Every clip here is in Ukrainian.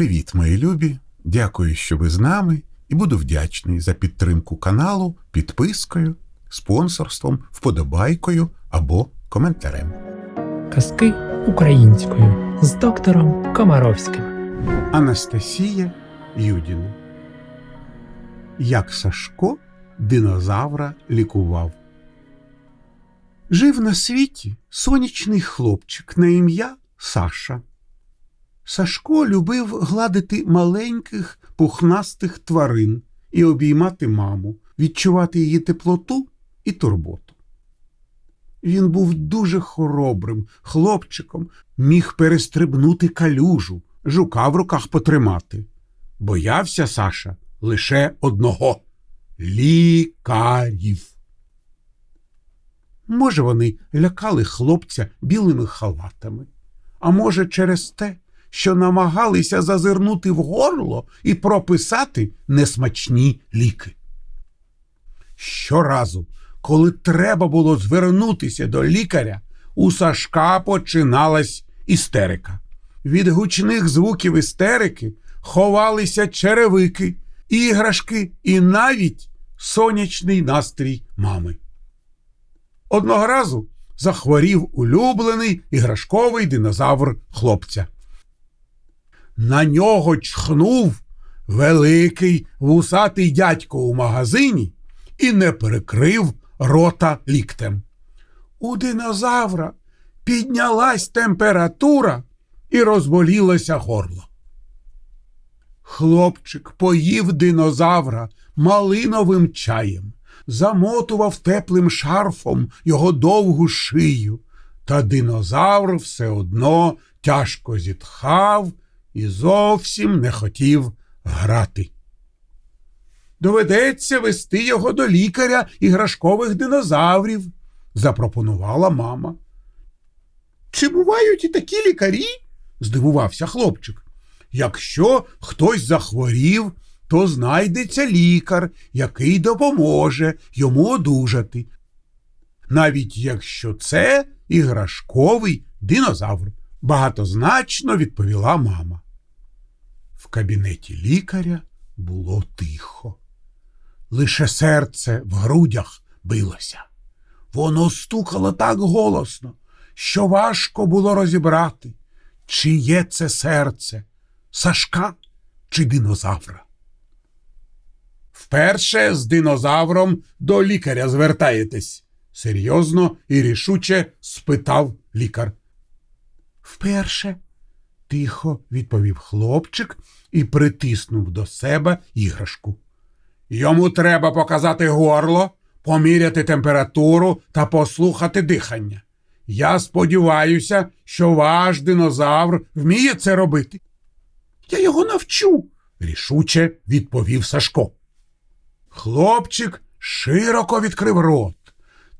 Привіт, мої любі! Дякую, що ви з нами, і буду вдячний за підтримку каналу підпискою, спонсорством, вподобайкою або коментарем. Казки українською з доктором Комаровським. Анастасія Юдіна. Як Сашко динозавра лікував. Жив на світі сонячний хлопчик на ім'я Саша. Сашко любив гладити маленьких пухнастих тварин і обіймати маму, відчувати її теплоту і турботу. Він був дуже хоробрим хлопчиком, міг перестрибнути калюжу, жука в руках потримати. Боявся Саша лише одного лікарів. Може, вони лякали хлопця білими халатами, а може, через те, що намагалися зазирнути в горло і прописати несмачні ліки. Щоразу, коли треба було звернутися до лікаря, у Сашка починалась істерика. Від гучних звуків істерики ховалися черевики, іграшки і навіть сонячний настрій мами. Одного разу захворів улюблений іграшковий динозавр хлопця. На нього чхнув великий вусатий дядько у магазині і не перекрив рота ліктем. У динозавра піднялась температура і розболілося горло. Хлопчик поїв динозавра малиновим чаєм, замотував теплим шарфом його довгу шию, та динозавр все одно тяжко зітхав і зовсім не хотів грати. Доведеться вести його до лікаря іграшкових динозаврів, запропонувала мама. Чи бувають і такі лікарі? здивувався хлопчик. Якщо хтось захворів, то знайдеться лікар, який допоможе йому одужати. Навіть якщо це іграшковий динозавр, багатозначно відповіла мама. В кабінеті лікаря було тихо. Лише серце в грудях билося. Воно стукало так голосно, що важко було розібрати, чиє це серце Сашка чи динозавра. Вперше з динозавром до лікаря звертаєтесь, серйозно і рішуче спитав лікар. Вперше, тихо відповів хлопчик і притиснув до себе іграшку. Йому треба показати горло, поміряти температуру та послухати дихання. Я сподіваюся, що ваш динозавр вміє це робити. Я його навчу, рішуче відповів Сашко. Хлопчик широко відкрив рот.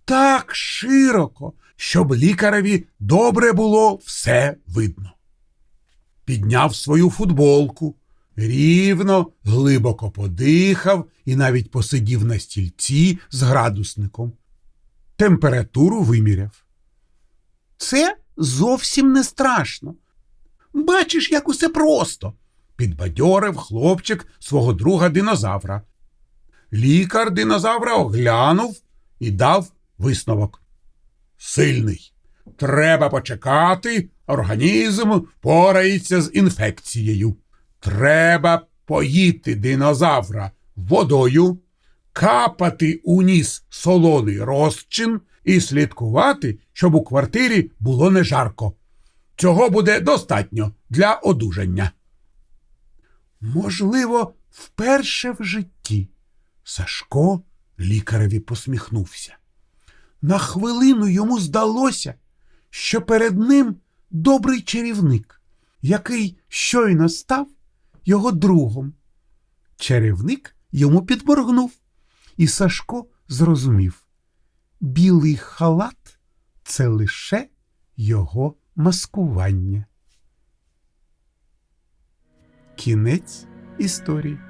Так широко, щоб лікареві добре було все видно. Підняв свою футболку, рівно, глибоко подихав і навіть посидів на стільці з градусником. Температуру виміряв. Це зовсім не страшно. Бачиш, як усе просто, підбадьорив хлопчик свого друга динозавра. Лікар динозавра оглянув і дав висновок. Сильний. Треба почекати, організм впорається з інфекцією. Треба поїти динозавра водою, капати у ніс солоний розчин і слідкувати, щоб у квартирі було не жарко. Цього буде достатньо для одужання. Можливо, вперше в житті Сашко лікареві посміхнувся. На хвилину йому здалося, що перед ним добрий чарівник, який щойно став його другом. Чарівник йому підморгнув, і Сашко зрозумів білий халат це лише його маскування. Кінець історії.